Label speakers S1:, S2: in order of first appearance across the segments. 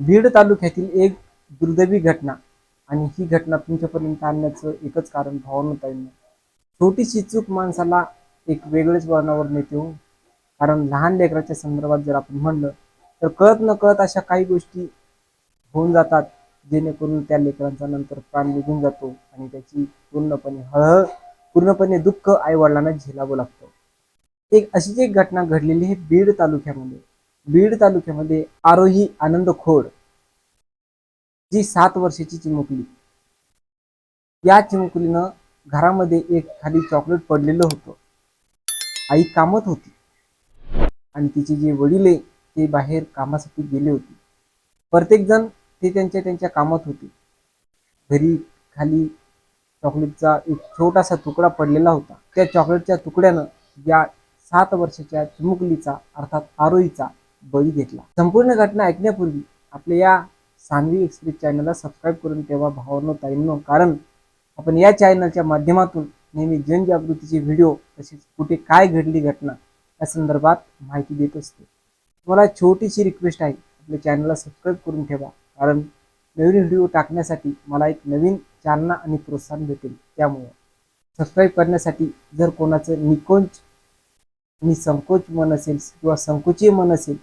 S1: बीड तालुक्यातील एक दुर्दैवी घटना आणि ही घटना तुमच्यापर्यंत आणण्याचं एकच कारण भावनताईंना छोटीशी चूक माणसाला एक वेगळेच वर्णावर नेते हो. कारण लहान लेकराच्या संदर्भात जर आपण म्हणलं तर कळत न कळत अशा काही गोष्टी होऊन जातात जेणेकरून त्या लेकरांचा नंतर प्राण निघून जातो आणि त्याची पूर्णपणे हळहळ पूर्णपणे दुःख आईवडिलांना झेलावं लागतं. एक अशीच एक घटना घडलेली आहे बीड तालुक्यामध्ये बीड तालुक्यामध्ये आरोही आनंद खोड जी सात वर्षाची चिमुकली. या चिमुकलीनं घरामध्ये एक खाली चॉकलेट पडलेलं होतं. आई कामत होती. आणि तिचे जे वडील आहे ते बाहेर कामासाठी गेले होते. प्रत्येक जण ते त्यांच्या त्यांच्या कामात होते. घरी खाली चॉकलेटचा एक छोटासा तुकडा पडलेला होता. त्या चॉकलेटच्या तुकड्यानं या सात वर्षाच्या चिमुकलीचा अर्थात आरोहीचा बळी घेतला. संपूर्ण घटना ऐकण्यापूर्वी आपल्या या सानवी एक्सप्रेस चॅनलला सबस्क्राईब करून ठेवा भावांनो ताईंनो. कारण आपण या चॅनलच्या माध्यमातून नेहमी जनजागृतीचे व्हिडिओ तसेच कुठे काय घडली घटना या संदर्भात माहिती देत असतो. तुम्हाला छोटीशी रिक्वेस्ट आहे आपल्या चॅनलला सबस्क्राईब करून ठेवा. कारण नवीन व्हिडिओ टाकण्यासाठी मला एक नवीन चालना आणि प्रोत्साहन भेटेल. त्यामुळे सबस्क्राईब करण्यासाठी जर कोणाचं निकोंच आणि संकोच मन असेल किंवा संकोची मन असेल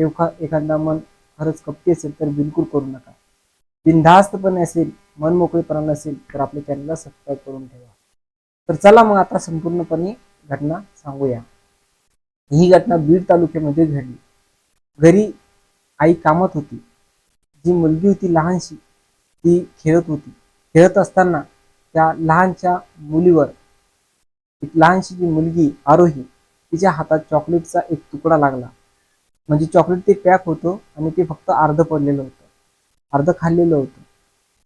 S1: एवढा एखादा मन खरंच कपटी असेल तर बिलकुल करू नका. बिनधास्तपणे असेल मन मोकळेपणा नसेल तर आपल्या चॅनलला सबस्क्राईब करून ठेवा. तर चला मग आता संपूर्णपणे घटना सांगूया. ही घटना बीड तालुक्यामध्ये घडली. घरी आई कामात होती. जी मुलगी होती लहानशी ती खेळत होती. खेळत असताना त्या लहानच्या मुलीवर एक लहानशी जी मुलगी आरोही तिच्या हातात चॉकलेटचा एक तुकडा लागला. म्हणजे चॉकलेट ते पॅक होतं आणि ते फक्त अर्ध पडलेलं होतं. अर्ध खाल्लेलं होतं.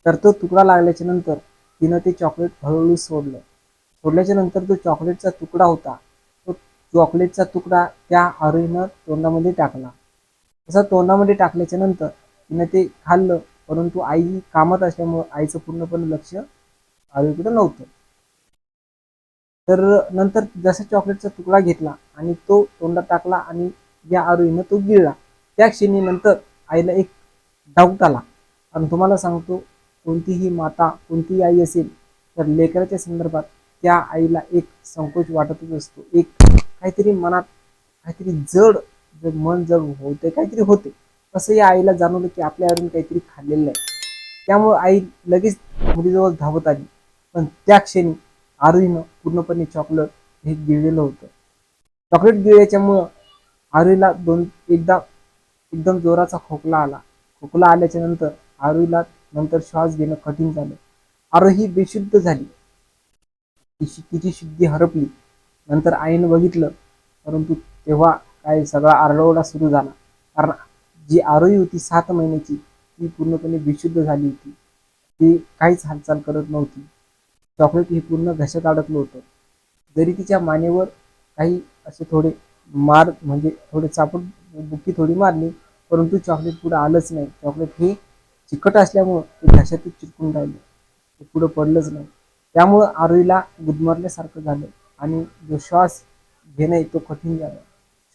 S1: तर तो तुकडा लागल्याच्या नंतर तिनं ते चॉकलेट हळूहळू सोडलं. सोडल्याच्या नंतर तो चॉकलेटचा तुकडा होता. तो चॉकलेटचा तुकडा त्या आरोहीनं तोंडामध्ये टाकला. तसं तोंडामध्ये टाकल्याच्या नंतर तिनं ते खाल्लं परंतु आई कामात असल्यामुळं आईचं पूर्णपणे लक्ष आरोहीकडे नव्हतं. तर नंतर जसा चॉकलेटचा तुकडा घेतला आणि तो तोंडात टाकला आणि या आरोहीनं तो गिळला त्या क्षणी नंतर आईला एक डाऊट आला. आणि तुम्हाला सांगतो कोणतीही माता कोणतीही आई असेल तर लेकराच्या संदर्भात त्या आईला एक संकोच वाटतच असतो. एक काहीतरी मनात काहीतरी जड जर मन जड होते काहीतरी होते असं या आईला जाणवलं की आपल्या आईने काहीतरी खाल्लेलं आहे. त्यामुळे आई लगेच मुलीजवळ धावत आली. पण त्या क्षणी आरोहीनं पूर्णपणे चॉकलेट हे गिळलेलं होतं. चॉकलेट गिळल्याच्यामुळं आरोहीला दोन एकदा एकदम जोराचा खोकला आला. खोकला आल्याच्यानंतर आरोहीला नंतर श्वास घेणं कठीण झालं. आरोही बेशुद्ध झाली. तिची शुद्धी हरपली. नंतर आईनं बघितलं परंतु तेव्हा काय सगळा आरडवडा सुरू झाला. कारण जी आरोही होती सात महिन्याची ती पूर्णपणे बेशुद्ध झाली होती. ती काहीच हालचाल करत नव्हती. चॉकलेट हे पूर्ण घशात अडकलं होतं. जरी तिच्या मानेवर काही असे थोडे मार म्हणजे थोडे चापट बुक्की थोडी मारली परंतु चॉकलेट पुढे आलंच नाही. चॉकलेट हे चिकट असल्यामुळं ते घशातच चिटकून राहिले. ते पुढं पडलंच नाही. त्यामुळं आरोईला गुदमरल्यासारखं झालं आणि जो श्वास घेणं तो कठीण झाला.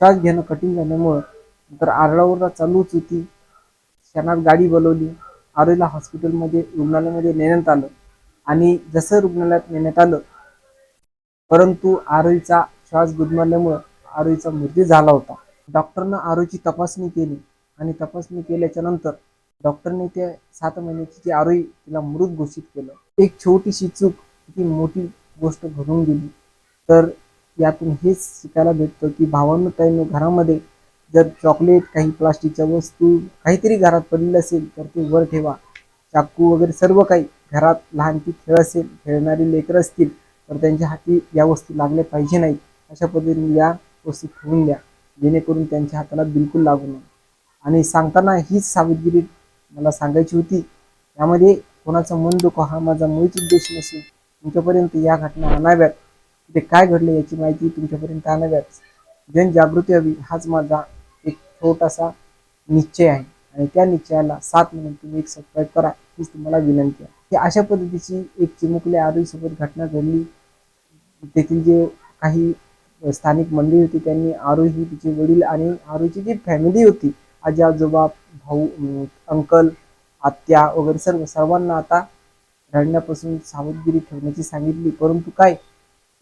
S1: श्वास घेणं कठीण झाल्यामुळं नंतर आरडाओरडा चालूच होती. क्षणात गाडी बोलवली. आरोईला हॉस्पिटलमध्ये रुग्णालयामध्ये नेण्यात आलं. आणि जसं रुग्णालयात नेण्यात आलं परंतु आरोईचा श्वास गुदमरल्यामुळं आरोहीचा मृत्यू झाला होता. डॉक्टरनं आरोहीची तपासणी केली आणि तपासणी केल्याच्यानंतर डॉक्टरने त्या सात महिन्याची जी आरोही तिला मृत घोषित केलं. एक छोटीशी चूक ती मोठी गोष्ट घडून गेली. तर यातून हेच शिकायला भेटतं की भावांनो घरामध्ये जर चॉकलेट काही प्लास्टिकच्या वस्तू काहीतरी घरात पडलेलं असेल तर ते वर ठेवा. चाकू वगैरे सर्व काही घरात लहानकी खेळ असेल खेळणारी लेकरं असतील तर त्यांच्या हाती या वस्तू लागल्या पाहिजे नाहीत. अशा पद्धतीने या वस्तू ठेवून द्या. जेणेकरून त्यांच्या हाताला बिलकुल लागू नये. आणि सांगताना हीच सावधगिरी मला सांगायची होती. यामध्ये कोणाचं मन दुखो हा माझा मुळीच उद्देश नसून तुमच्यापर्यंत या घटना आणाव्यात. ते काय घडलं याची माहिती तुमच्यापर्यंत आणाव्यात. जनजागृती हवी हाच माझा एक छोटासा निश्चय आहे. आणि त्या निश्चयाला साथ म्हणून तुम्ही एक सबस्क्राईब करा हीच तुम्हाला विनंती आहे. की अशा पद्धतीची एक चिमुकल्या आरोग्यसोबत घटना घडली. तेथील जे काही स्थानिक मंडळी होती त्यांनी आरोही तिचे वडील आणि आरोहीची जी फॅमिली होती आजी आजोबा भाऊ अंकल आत्या वगैरे सर्व सर्वांना आता रडण्यापासून सावधगिरी ठेवण्याची सांगितली. परंतु काय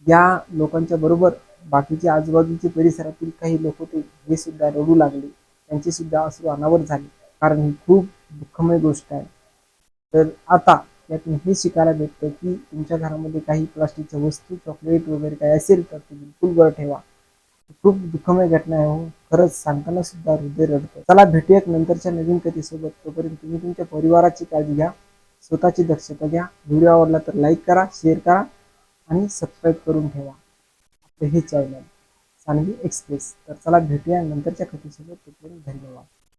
S1: या लोकांच्या बरोबर बाकीचे आजूबाजूचे परिसरातील काही लोक होते हे सुद्धा रडू लागले. त्यांचे सुद्धा अश्रू अनावर झाले. कारण ही खूप दुःखमय गोष्ट आहे. तर आता त्यातून हे शिकायला भेटतं की तुमच्या घरामध्ये काही प्लास्टिकच्या वस्तू चॉकलेट वगैरे काही असेल तर ते बिलकुल वर ठेवा. खूप दुःखमय घटना आहे हो. खरंच सांगताना सुद्धा हृदय रडतं. चला भेटूयात नंतरच्या नवीन कथेसोबत. तोपर्यंत तुम्ही तुमच्या परिवाराची काळजी घ्या स्वतःची दक्षता घ्या. व्हिडिओ आवडला तर लाईक करा शेअर करा आणि सबस्क्राईब करून ठेवा. आपलं हे चॅनल सांगली एक्सप्रेस. तर चला भेटूया नंतरच्या कथेसोबत. तोपर्यंत धन्यवाद.